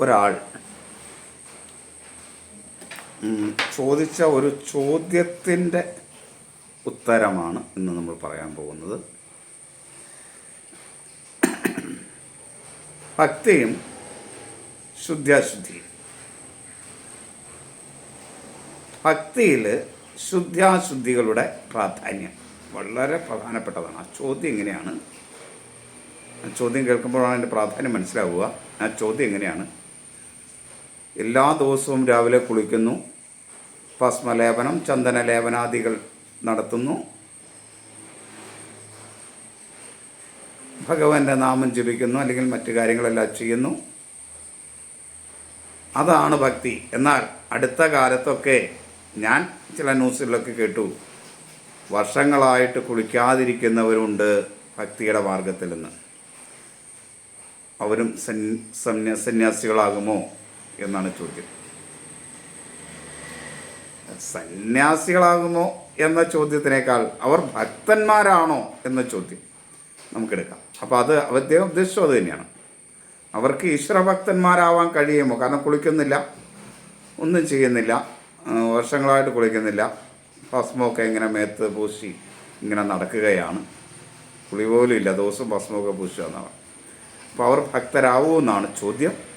ഒരാൾ ചോദിച്ച ഒരു ചോദ്യത്തിന്റെ ഉത്തരമാണ് ഇന്ന് നമ്മൾ പറയാൻ പോകുന്നത്. ഭക്തിയും ശുദ്ധാശുദ്ധിയും ഭക്തിയിൽ ശുദ്ധാശുദ്ധികളുടെ പ്രാധാന്യം വളരെ പ്രധാനപ്പെട്ടതാണ്. ആ ചോദ്യം എങ്ങനെയാണ്? ആ ചോദ്യം കേൾക്കുമ്പോഴാണ് അതിന്റെ പ്രാധാന്യം മനസ്സിലാവുക. ആ ചോദ്യം എങ്ങനെയാണ്? എല്ലാ ദിവസവും രാവിലെ കുളിക്കുന്നു. ഭസ്മലേപനം ചന്ദനലേപനാദികൾ നടത്തുന്നു. ഭഗവാന്റെ നാമം ജപിക്കുന്നു അല്ലെങ്കിൽ മറ്റു കാര്യങ്ങളെല്ലാം ചെയ്യുന്നു. അതാണ് ഭക്തി. എന്നാൽ അടുത്ത കാലത്തൊക്കെ ഞാൻ ചില ന്യൂസുകളിലൊക്കെ കേട്ടു. വർഷങ്ങളായിട്ട് കുളിക്കാതിരിക്കുന്നവരുണ്ട് ഭക്തിയുടെ മാർഗത്തിൽ നിന്ന് അവരും സന്യാസികളാകുമോ എന്നാണ് ചോദ്യം. സന്യാസികളാകുമോ എന്ന ചോദ്യത്തിനേക്കാൾ അവർ ഭക്തന്മാരാണോ എന്ന ചോദ്യം നമുക്കെടുക്കാം. അപ്പോൾ അത് അദ്ദേഹം അത് തന്നെയാണ്. അവർക്ക് ഈശ്വരഭക്തന്മാരാവാൻ കഴിയുമോ? കാരണം കുളിക്കുന്നില്ല ഒന്നും ചെയ്യുന്നില്ല വർഷങ്ങളായിട്ട് കുളിക്കുന്നില്ല. ഭസ്മമൊക്കെ ഇങ്ങനെ മേത്ത് പൂശി ഇങ്ങനെ നടക്കുകയാണ്. കുളി പോലും ഇല്ല ദിവസം ഭസ്മമൊക്കെ പൂശുക എന്നാണ് അപ്പോൾ അവർ ഭക്തരാവുമെന്നാണ് ചോദ്യം.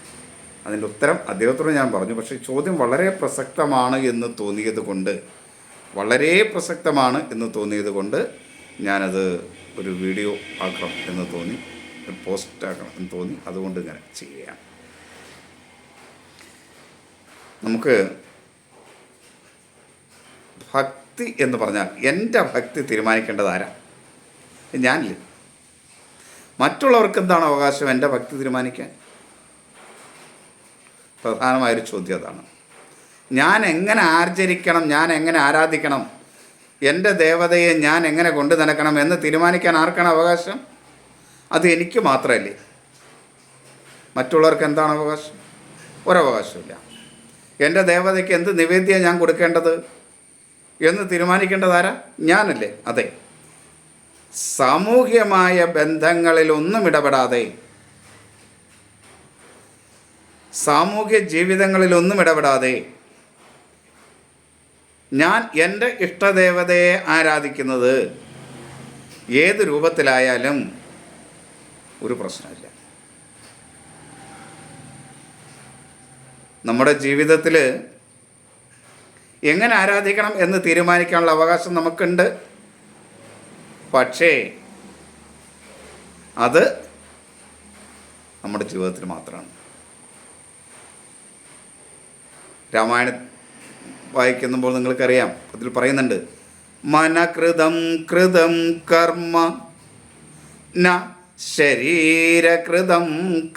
അതിന്റെ ഉത്തരം അദ്ദേഹത്തോട് ഞാൻ പറഞ്ഞു. പക്ഷേ ചോദ്യം വളരെ പ്രസക്തമാണ് എന്ന് തോന്നിയത് കൊണ്ട് വളരെ പ്രസക്തമാണ് എന്ന് തോന്നിയത് കൊണ്ട് ഞാനത് ഒരു വീഡിയോ ആക്കണം എന്ന് തോന്നി പോസ്റ്റ് ആക്കണം എന്ന് തോന്നി. അതുകൊണ്ട് ഇങ്ങനെ ചെയ്യുകയാണ്. നമുക്ക് ഭക്തി എന്ന് പറഞ്ഞാൽ എന്റെ ഭക്തി തീരുമാനിക്കേണ്ടത് ആരാ? ഞാനില്ലേ. മറ്റുള്ളവർക്ക് എന്താണ് അവകാശം എന്റെ ഭക്തി തീരുമാനിക്കാൻ? പ്രധാനമായൊരു ചോദ്യം അതാണ്. ഞാൻ എങ്ങനെ ആചരിക്കണം ഞാൻ എങ്ങനെ ആരാധിക്കണം എന്റെ ദേവതയെ ഞാൻ എങ്ങനെ കൊണ്ടു നടക്കണം എന്ന് തീരുമാനിക്കാൻ ആർക്കാണ് അവകാശം? അത് എനിക്ക് മാത്രമല്ലേ. മറ്റുള്ളവർക്ക് എന്താണ് അവകാശം? ഒരവകാശമില്ല എന്റെ ദേവതയ്ക്ക് എന്ത് നിവേദ്യ ഞാൻ കൊടുക്കേണ്ടത് എന്ന് തീരുമാനിക്കേണ്ടത് ആരാ? ഞാനല്ലേ. അതെ. സാമൂഹ്യമായ ബന്ധങ്ങളിലൊന്നും ഇടപെടാതെ സാമൂഹ്യ ജീവിതങ്ങളിലൊന്നും ഇടപെടാതെ ഞാൻ എന്റെ ഇഷ്ടദേവതയെ ആരാധിക്കുന്നത് ഏത് രൂപത്തിലായാലും ഒരു പ്രശ്നമില്ല. നമ്മുടെ ജീവിതത്തിൽ എങ്ങനെ ആരാധിക്കണം എന്ന് തീരുമാനിക്കാനുള്ള അവകാശം നമുക്കുണ്ട്. പക്ഷേ അത് നമ്മുടെ ജീവിതത്തിൽ മാത്രമാണ്. രാമായണം വായിക്കുമ്പോൾ നിങ്ങൾക്കറിയാം അതിൽ പറയുന്നുണ്ട് മനകൃതം കൃതം കർമ്മ ന ശരീരകൃതം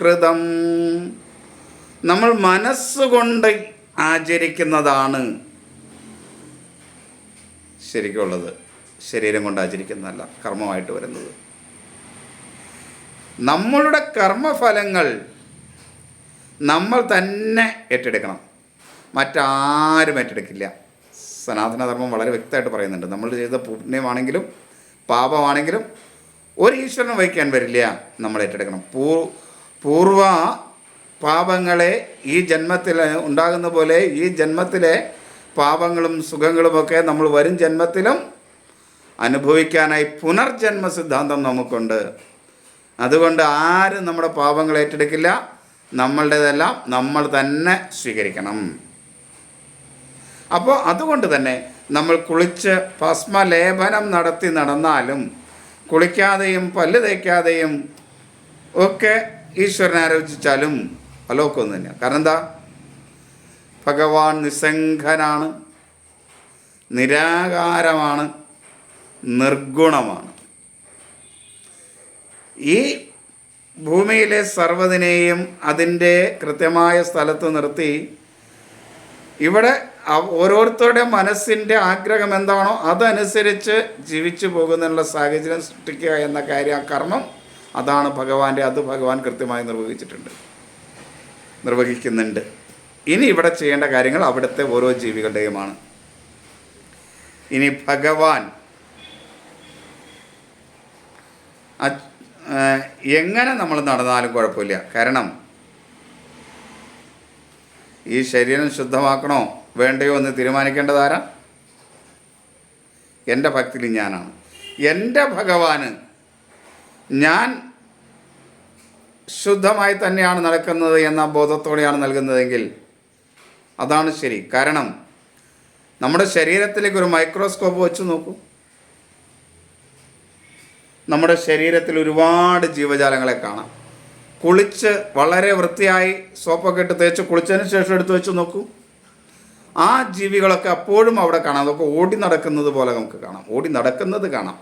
കൃതം. നമ്മൾ മനസ്സുകൊണ്ട് ആചരിക്കുന്നതാണ് ശരിക്കുള്ളത് ശരീരം കൊണ്ട് ആചരിക്കുന്നതല്ല കർമ്മമായിട്ട് വരുന്നത്. നമ്മളുടെ കർമ്മഫലങ്ങൾ നമ്മൾ തന്നെ ഏറ്റെടുക്കണം. മറ്റാരും ഏറ്റെടുക്കില്ല. സനാതനധർമ്മം വളരെ വ്യക്തമായിട്ട് പറയുന്നുണ്ട്. നമ്മൾ ചെയ്ത പുണ്യമാണെങ്കിലും പാപമാണെങ്കിലും ഒരു ഈശ്വരനും വഹിക്കാൻ വരില്ല നമ്മൾ ഏറ്റെടുക്കണം. പൂ പൂർവ പാപങ്ങളെ ഈ ജന്മത്തിൽ ഉണ്ടാകുന്ന പോലെ ഈ ജന്മത്തിലെ പാപങ്ങളും സുഖങ്ങളുമൊക്കെ നമ്മൾ വരും ജന്മത്തിലും അനുഭവിക്കാനായി പുനർജന്മ സിദ്ധാന്തം നമുക്കുണ്ട്. അതുകൊണ്ട് ആരും നമ്മുടെ പാപങ്ങൾ ഏറ്റെടുക്കില്ല. നമ്മളുടേതെല്ലാം നമ്മൾ തന്നെ സ്വീകരിക്കണം. അപ്പോൾ അതുകൊണ്ട് തന്നെ നമ്മൾ കുളിച്ച് ഭസ്മലേപനം നടത്തി നടന്നാലും കുളിക്കാതെയും പല്ല് തേക്കാതെയും ഒക്കെ ഈശ്വരനെ ആലോചിച്ചാലും അലോക്കൊന്നും തന്നെയാണ് കാരണം എന്താ? ഭഗവാൻ നിസ്സംഗനാണ് നിരാകാരമാണ് നിർഗുണമാണ്. ഈ ഭൂമിയിലെ സർവതിനെയും അതിന്റെ കൃത്യമായ സ്ഥലത്ത് നിർത്തി ഇവിടെ ഓരോരുത്തരുടെ മനസ്സിന്റെ ആഗ്രഹം എന്താണോ അതനുസരിച്ച് ജീവിച്ചു പോകുന്നതിനുള്ള സാഹചര്യം സൃഷ്ടിക്കുക എന്ന കാര്യം ആ കർമ്മം അതാണ് ഭഗവാന്റെ അത് ഭഗവാൻ കൃത്യമായി നിർവഹിച്ചിട്ടുണ്ട്. നിർവഹിക്കുന്നുണ്ട്. ഇനി ഇവിടെ ചെയ്യേണ്ട കാര്യങ്ങൾ അവിടുത്തെ ഓരോ ജീവികളുടെയുമാണ്. ഇനി ഭഗവാൻ എങ്ങനെ നമ്മൾ നടന്നാലും കുഴപ്പമില്ല. കാരണം ഈ ശരീരം ശുദ്ധമാക്കണോ? വേണ്ടയോ എന്ന് തീരുമാനിക്കേണ്ടതാരാ? എന്റെ ഭക്തിയിൽ ഞാനാണ്. എന്റെ ഭഗവാന് ഞാൻ ശുദ്ധമായി തന്നെയാണ് നടക്കുന്നത് എന്ന ബോധത്തോടെയാണ് നൽകുന്നതെങ്കിൽ അതാണ് ശരി. കാരണം നമ്മുടെ ശരീരത്തിലേക്ക് ഒരു മൈക്രോസ്കോപ്പ് വെച്ച് നോക്കൂ. നമ്മുടെ ശരീരത്തിൽ ഒരുപാട് ജീവജാലങ്ങളെ കാണാം. കുളിച്ച് വളരെ വൃത്തിയായി സോപ്പൊക്കെ ഇട്ട് തേച്ച് കുളിച്ചതിന് ശേഷം എടുത്ത് വെച്ച് നോക്കൂ. ആ ജീവികളൊക്കെ അപ്പോഴും അവിടെ കാണാം. അതൊക്കെ ഓടി നടക്കുന്നത് പോലെ നമുക്ക് കാണാം. ഓടി നടക്കുന്നത് കാണാം.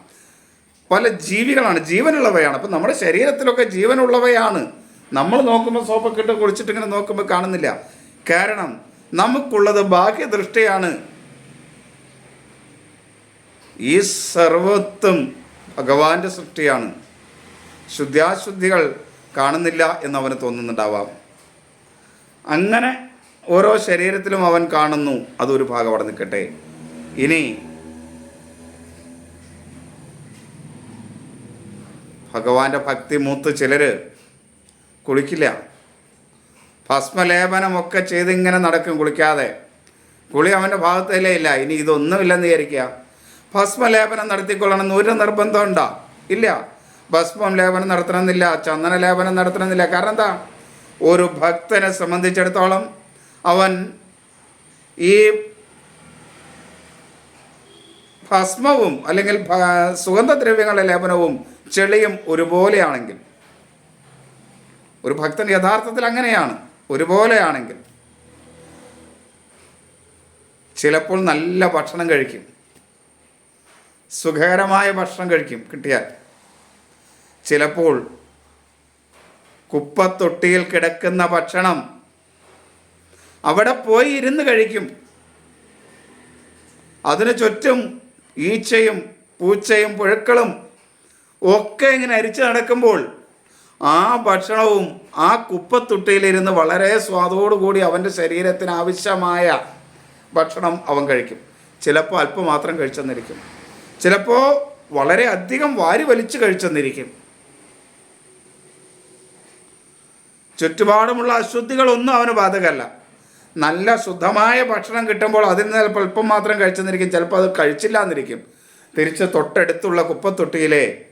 പല ജീവികളാണ്. ജീവനുള്ളവയാണ്. അപ്പം നമ്മുടെ ശരീരത്തിലൊക്കെ ജീവനുള്ളവയാണ്. നമ്മൾ നോക്കുമ്പോൾ സോപ്പൊക്കെ ഇട്ട് ഇങ്ങനെ നോക്കുമ്പോൾ കാണുന്നില്ല. കാരണം നമുക്കുള്ളത് ബാഹ്യദൃഷ്ടിയാണ്. ഈ സർവത്വം ഭഗവാന്റെ സൃഷ്ടിയാണ്. ശുദ്ധാശുദ്ധികൾ കാണുന്നില്ല എന്ന് അവന് തോന്നുന്നുണ്ടാവാം. അങ്ങനെ ഓരോ ശരീരത്തിലും അവൻ കാണുന്നു. അതൊരു ഭാഗം അവിടെ നിൽക്കട്ടെ. ഇനി ഭഗവാന്റെ ഭക്തി മൂത്ത് ചിലർ കുളിക്കില്ല. ഭസ്മലേപനമൊക്കെ ചെയ്തിങ്ങനെ നടക്കും കുളിക്കാതെ. കുളി അവന്റെ ഭാഗത്തിലേ ഇല്ല. ഇനി ഇതൊന്നുമില്ലെന്ന് വിചാരിക്കുക. ഭസ്മലേപനം നടത്തിക്കൊള്ളണമെന്ന് ഒരു നിർബന്ധം ഉണ്ടോ ഇല്ല. ഭസ്മം ലേപനം നടത്തണമെന്നില്ല. ചന്ദന ലേപനം നടത്തണമെന്നില്ല. കാരണം എന്താ? ഒരു ഭക്തനെ സംബന്ധിച്ചിടത്തോളം അവൻ ഈ ഭസ്മവും അല്ലെങ്കിൽ സുഗന്ധദ്രവ്യങ്ങളുടെ ലേപനവും ചെളിയും ഒരുപോലെയാണെങ്കിൽ ഒരു ഭക്തൻ യഥാർത്ഥത്തിൽ അങ്ങനെയാണ് ഒരുപോലെയാണെങ്കിൽ ചിലപ്പോൾ നല്ല ഭക്ഷണം കഴിക്കും. സുഖകരമായ ഭക്ഷണം കഴിക്കും കിട്ടിയാൽ. ചിലപ്പോൾ കുപ്പത്തൊട്ടിയിൽ കിടക്കുന്ന ഭക്ഷണം അവിടെ പോയി ഇരുന്ന് കഴിക്കും. അതിന് ചുറ്റും ഈച്ചയും പൂച്ചയും പുഴുക്കളും ഒക്കെ ഇങ്ങനെ അരിച്ചു നടക്കുമ്പോൾ ആ ഭക്ഷണവും ആ കുപ്പത്തൊട്ടിയിലിരുന്ന് വളരെ സ്വാദോടുകൂടി അവന്റെ ശരീരത്തിന് ആവശ്യമായ ഭക്ഷണം അവൻ കഴിക്കും. ചിലപ്പോൾ അല്പം മാത്രം കഴിച്ചെന്നിരിക്കും. ചിലപ്പോൾ വളരെ അധികം വാരി വലിച്ച് കഴിച്ചെന്നിരിക്കും. ചുറ്റുപാടുമുള്ള അശുദ്ധികളൊന്നും അവന് ബാധകമല്ല. നല്ല ശുദ്ധമായ ഭക്ഷണം കിട്ടുമ്പോൾ അതിൽ നിന്ന് ചിലപ്പോൾ അല്പം മാത്രം കഴിച്ചെന്നിരിക്കും. ചിലപ്പോൾ അത് കഴിച്ചില്ല എന്നിരിക്കും തിരിച്ച് തൊട്ടടുത്തുള്ള കുപ്പത്തൊട്ടിയിലെ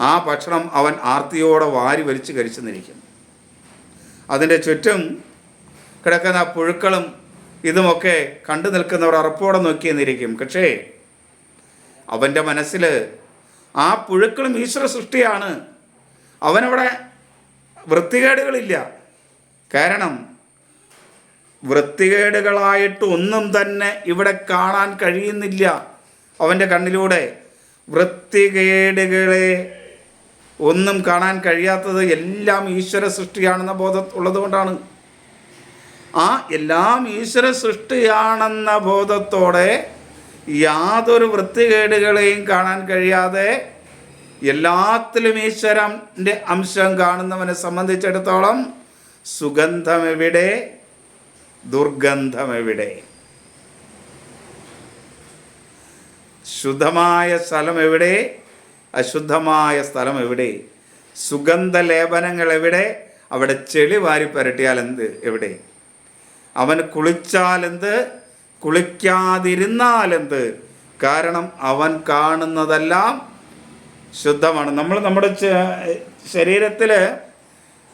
ആ ഭക്ഷണം അവൻ ആർത്തിയോടെ വാരി വലിച്ച് കഴിച്ചെന്നിരിക്കും. അതിന്റെ ചുറ്റും കിടക്കുന്ന പുഴുക്കളും ഇതുമൊക്കെ കണ്ടു നിൽക്കുന്നവർ ഉറപ്പോടെ നോക്കിയെന്നിരിക്കും. പക്ഷേ അവന്റെ മനസ്സിൽ ആ പുഴുക്കളും ഈശ്വര സൃഷ്ടിയാണ്. അവനവിടെ വൃത്തികേടുകളില്ല. കാരണം വൃത്തികേടുകളായിട്ട് ഒന്നും തന്നെ ഇവിടെ കാണാൻ കഴിയുന്നില്ല. അവന്റെ കണ്ണിലൂടെ വൃത്തികേടുകളെ ഒന്നും കാണാൻ കഴിയാത്തത് എല്ലാം ഈശ്വര സൃഷ്ടിയാണെന്ന ബോധം ഉള്ളതുകൊണ്ടാണ്. ആ എല്ലാം ഈശ്വര സൃഷ്ടിയാണെന്ന ബോധത്തോടെ യാതൊരു വൃത്തികേടുകളെയും കാണാൻ കഴിയാതെ എല്ലാത്തിലും ഈശ്വരന്റെ അംശം കാണുന്നവനെ സംബന്ധിച്ചിടത്തോളം സുഗന്ധം എവിടെ? ദുർഗന്ധം എവിടെ ശുദ്ധമായ സ്ഥലം എവിടെ അശുദ്ധമായ സ്ഥലം എവിടെ സുഗന്ധ ലേപനങ്ങൾ എവിടെ അവിടെ ചെളി വാരി പരട്ടിയാൽ എന്ത് എവിടെ? അവൻ കുളിച്ചാലെന്ത്? കുളിക്കാതിരുന്നാലെന്ത്? കാരണം അവൻ കാണുന്നതെല്ലാം ശുദ്ധമാണ്. നമ്മൾ നമ്മുടെ ശരീരത്തിൽ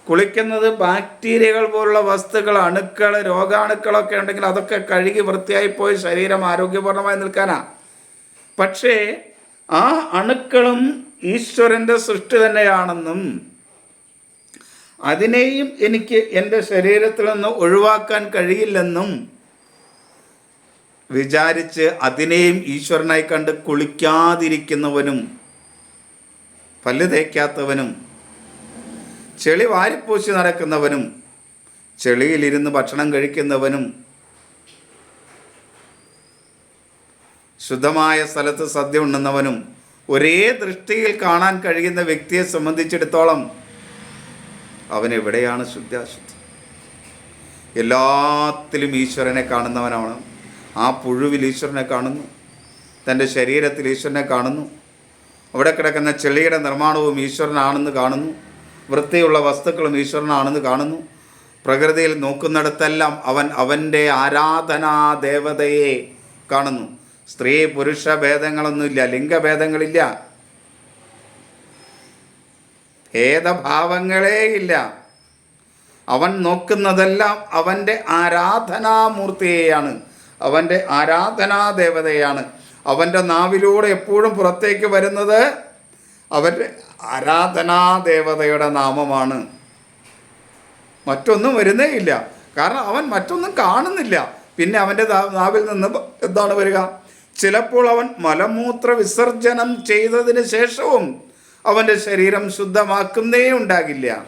കുളിക്കുന്നത് ബാക്ടീരിയകൾ പോലുള്ള വസ്തുക്കൾ അണുക്കൾ രോഗാണുക്കളൊക്കെ ഉണ്ടെങ്കിൽ അതൊക്കെ കഴുകി വൃത്തിയായി പോയി ശരീരം ആരോഗ്യപൂർണമായി നിൽക്കാനാ. പക്ഷേ ആ അണുക്കളും ഈശ്വരന്റെ സൃഷ്ടി തന്നെയാണെന്നും അതിനെയും എനിക്ക് എന്റെ ശരീരത്തിൽ നിന്ന് ഒഴിവാക്കാൻ കഴിയില്ലെന്നും വിചാരിച്ച് അതിനെയും ഈശ്വരനായി കണ്ട് കുളിക്കാതിരിക്കുന്നവനും പല്ല് തേക്കാത്തവനും ചെളി വാരിപ്പൂശി നടക്കുന്നവനും ചെളിയിലിരുന്ന് ഭക്ഷണം കഴിക്കുന്നവനും ശുദ്ധമായ സ്ഥലത്ത് സദ്യ ഉണ്ണുന്നവനും ഒരേ ദൃഷ്ടിയിൽ കാണാൻ കഴിയുന്ന വ്യക്തിയെ സംബന്ധിച്ചിടത്തോളം അവൻ എവിടെയാണ് ശുദ്ധാശുദ്ധി? എല്ലാത്തിലും ഈശ്വരനെ കാണുന്നവനാണ് ആ പുഴുവിൽ ഈശ്വരനെ കാണുന്നു. തന്റെ ശരീരത്തിൽ ഈശ്വരനെ കാണുന്നു. അവിടെ കിടക്കുന്ന ചെളിയുടെ നിർമ്മാണവും ഈശ്വരനാണെന്ന് കാണുന്നു. വൃത്തിയുള്ള വസ്തുക്കളും ഈശ്വരനാണെന്ന് കാണുന്നു. പ്രകൃതിയിൽ നോക്കുന്നിടത്തെല്ലാം അവൻ അവന്റെ ആരാധനാ ദേവതയെ കാണുന്നു. സ്ത്രീ പുരുഷ ഭേദങ്ങളൊന്നുമില്ല ലിംഗഭേദങ്ങളില്ല. ഭേദഭാവങ്ങളേ ഇല്ല അവൻ നോക്കുന്നതെല്ലാം അവന്റെ ആരാധനാമൂർത്തിയെയാണ്. അവന്റെ ആരാധനാ ദേവതയാണ് അവന്റെ നാവിലൂടെ എപ്പോഴും പുറത്തേക്ക് വരുന്നത് അവന്റെ ആരാധനാ ദേവതയുടെ നാമമാണ്. മറ്റൊന്നും വരുന്നേ ഇല്ല. കാരണം അവൻ മറ്റൊന്നും കാണുന്നില്ല. പിന്നെ അവന്റെ നാവിൽ നിന്ന് എന്താണ് വരിക? ചിലപ്പോൾ അവൻ മലമൂത്ര വിസർജനം ചെയ്തതിന് ശേഷവും അവന്റെ ശരീരം ശുദ്ധമാക്കുന്നേ ഉണ്ടാകില്ല.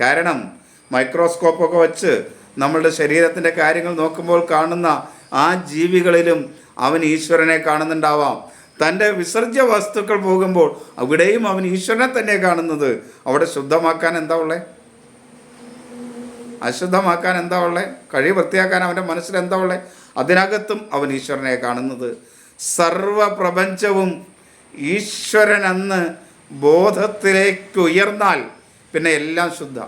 കാരണം മൈക്രോസ്കോപ്പൊക്കെ വച്ച് നമ്മളുടെ ശരീരത്തിന്റെ കാര്യങ്ങൾ നോക്കുമ്പോൾ കാണുന്ന ആ ജീവികളിലും അവൻ ഈശ്വരനെ കാണുന്നുണ്ടാവാം. തന്റെ വിസർജ്യ വസ്തുക്കൾ പോകുമ്പോൾ അവിടെയും അവൻ ഈശ്വരനെ തന്നെ കാണുന്നത്. അവിടെ ശുദ്ധമാക്കാൻ എന്താ ഉള്ളേ? അശുദ്ധമാക്കാൻ എന്താ ഉള്ളേ? കഴി വൃത്തിയാക്കാൻ അവന്റെ മനസ്സിൽ എന്താ ഉള്ളേ? അതിനകത്തും അവൻ ഈശ്വരനെ കാണുന്നത്. സർവപ്രപഞ്ചവും ഈശ്വരനെന്ന് ബോധത്തിലേക്ക് ഉയർന്നാൽ പിന്നെ എല്ലാം ശുദ്ധ.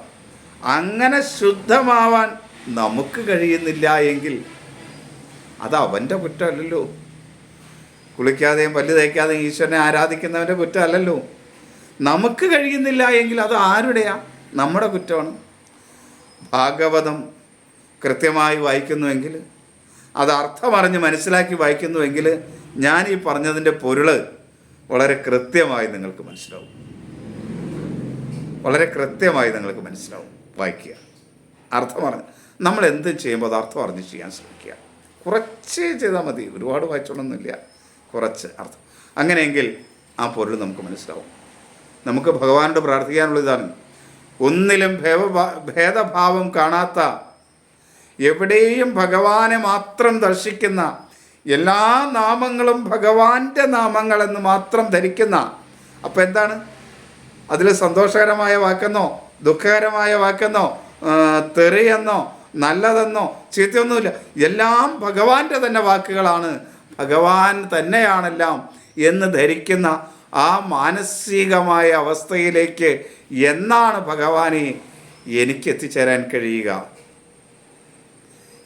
അങ്ങനെ ശുദ്ധമാവാൻ നമുക്ക് കഴിയുന്നില്ല എങ്കിൽ അത് അവന്റെ കുറ്റമല്ലല്ലോ. കുളിക്കാതെയും പല്ല് തേക്കാതെയും ഈശ്വരനെ ആരാധിക്കുന്നവന്റെ കുറ്റമല്ലല്ലോ. നമുക്ക് കഴിയുന്നില്ല എങ്കിൽ അത് ആരുടെയാ? നമ്മുടെ കുറ്റമാണ്. ഭാഗവതം കൃത്യമായി വായിക്കുന്നുവെങ്കിൽ അത് അർത്ഥമറിഞ്ഞ് മനസ്സിലാക്കി വായിക്കുന്നുവെങ്കിൽ ഞാൻ ഈ പറഞ്ഞതിന്റെ പൊരുൾ വളരെ കൃത്യമായി നിങ്ങൾക്ക് മനസ്സിലാവും. വളരെ കൃത്യമായി നിങ്ങൾക്ക് മനസ്സിലാവും വായിക്കുക. അർത്ഥമറിഞ്ഞ്. നമ്മൾ എന്ത് ചെയ്യുമ്പോൾ അത് അർത്ഥം അറിഞ്ഞ് ചെയ്യാൻ ശ്രമിക്കുക. കുറച്ചേ ചെയ്താൽ മതി. ഒരുപാട് വായിച്ചോളൊന്നുമില്ല. കുറച്ച് അർത്ഥം. അങ്ങനെയെങ്കിൽ ആ പൊരുൾ നമുക്ക് മനസ്സിലാവും. നമുക്ക് ഭഗവാനോട് പ്രാർത്ഥിക്കാനുള്ള ഇതാണ്. ഒന്നിലും ഭേവ- ഭേദഭാവം കാണാത്ത എവിടെയും ഭഗവാനെ മാത്രം ദർശിക്കുന്ന എല്ലാ നാമങ്ങളും ഭഗവാന്റെ നാമങ്ങളെന്ന് മാത്രം ധരിക്കുന്ന അപ്പം എന്താണ്? അതിൽ സന്തോഷകരമായ വാക്കെന്നോ ദുഃഖകരമായ വാക്കെന്നോ തെറിയെന്നോ നല്ലതെന്നോ ചീത്തയൊന്നുമില്ല. എല്ലാം ഭഗവാന്റെ തന്നെ വാക്കുകളാണ്. ഭഗവാൻ തന്നെയാണെല്ലാം എന്ന് ധരിക്കുന്ന ആ മാനസികമായ അവസ്ഥയിലേക്ക് എന്നാണ് ഭഗവാനെ എനിക്ക് എത്തിച്ചേരാൻ കഴിയുക?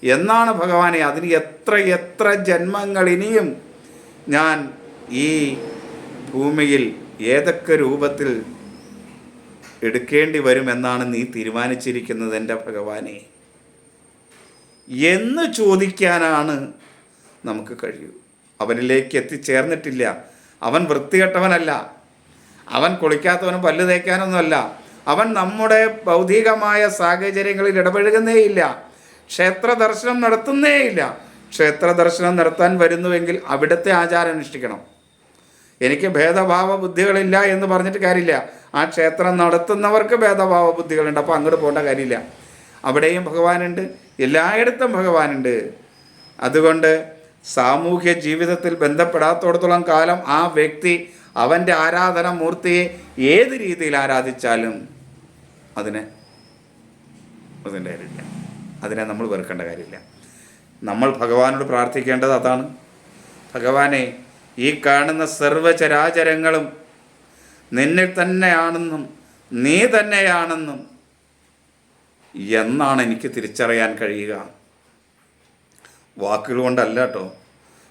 എന്നാണ് ഭഗവാനെ അതിന് എത്ര എത്ര ജന്മങ്ങൾ ഇനിയും ഞാൻ ഈ ഭൂമിയിൽ ഏതൊക്കെ രൂപത്തിൽ എടുക്കേണ്ടി വരുമെന്നാണ് നീ തീരുമാനിച്ചിരിക്കുന്നത് എന്റെ ഭഗവാനെ? എന്ന് ചോദിക്കാനാണ് നമുക്ക് കഴിയൂ. അവനിലേക്ക് എത്തിച്ചേർന്നിട്ടില്ല. അവൻ വൃത്തികെട്ടവനല്ല. അവൻ കുളിക്കാത്തവനും പല്ല് തേക്കാനൊന്നുമല്ല. അവൻ നമ്മുടെ ഭൗതികമായ സാഹചര്യങ്ങളിൽ ഇടപഴകുന്നേയില്ല. ക്ഷേത്ര ദർശനം നടത്തുന്നേയില്ല. ക്ഷേത്ര ദർശനം നടത്താൻ വരുന്നുവെങ്കിൽ അവിടുത്തെ ആചാരം അനുഷ്ഠിക്കണം. എനിക്ക് ഭേദഭാവ ബുദ്ധികളില്ല എന്ന് പറഞ്ഞിട്ട് കാര്യമില്ല. ആ ക്ഷേത്രം നടത്തുന്നവർക്ക് ഭേദഭാവ ബുദ്ധികളുണ്ട് അപ്പോൾ അങ്ങോട്ട് പോകേണ്ട കാര്യമില്ല. അവിടെയും ഭഗവാനുണ്ട്. എല്ലായിടത്തും ഭഗവാനുണ്ട്. അതുകൊണ്ട് സാമൂഹ്യ ജീവിതത്തിൽ ബന്ധപ്പെടാത്തോടത്തോളം കാലം ആ വ്യക്തി അവന്റെ ആരാധന മൂർത്തിയെ ഏത് രീതിയിൽ ആരാധിച്ചാലും അതിനെ അതിന്റെ കാര്യമില്ല. അതിനെ നമ്മൾ വെറുക്കേണ്ട കാര്യമില്ല. നമ്മൾ ഭഗവാനോട് പ്രാർത്ഥിക്കേണ്ടത് അതാണ്. ഭഗവാനെ ഈ കാണുന്ന സർവചരാചരങ്ങളും നിന്നിൽ തന്നെയാണെന്നും നീ തന്നെയാണെന്നും എന്നാണ് എനിക്ക് തിരിച്ചറിയാൻ കഴിയുക. വാക്കുകൾ കൊണ്ടല്ല കേട്ടോ.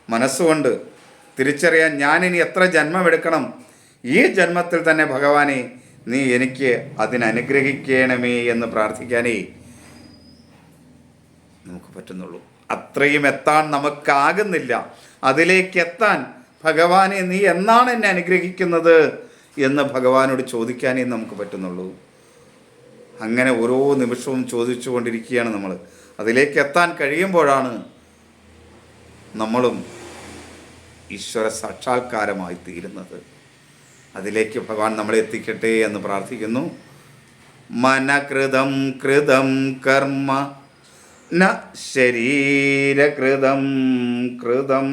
മനസ്സുകൊണ്ട് തിരിച്ചറിയാൻ ഞാനിനി എത്ര ജന്മമെടുക്കണം? ഈ ജന്മത്തിൽ തന്നെ ഭഗവാനെ നീ എനിക്ക് അതിനനുഗ്രഹിക്കണമേ എന്ന് പ്രാർത്ഥിക്കാനേ നമുക്ക് പറ്റുന്നുള്ളൂ. അത്രയും എത്താൻ നമുക്കാകുന്നില്ല. അതിലേക്ക് എത്താൻ ഭഗവാനെ നീ എന്നാണ് എന്നെ അനുഗ്രഹിക്കുന്നത് എന്ന് ഭഗവാനോട് ചോദിക്കാനേ നമുക്ക് പറ്റുന്നുള്ളൂ. അങ്ങനെ ഓരോ നിമിഷവും ചോദിച്ചു കൊണ്ടിരിക്കുകയാണ് നമ്മൾ. അതിലേക്ക് എത്താൻ കഴിയുമ്പോഴാണ് നമ്മളും ഈശ്വര സാക്ഷാത്കാരമായി തീരുന്നത്. അതിലേക്ക് ഭഗവാൻ നമ്മളെ എത്തിക്കട്ടെ എന്ന് പ്രാർത്ഥിക്കുന്നു. മനകൃതം കൃതം കർമ്മ ശരീരകൃതം കൃതം.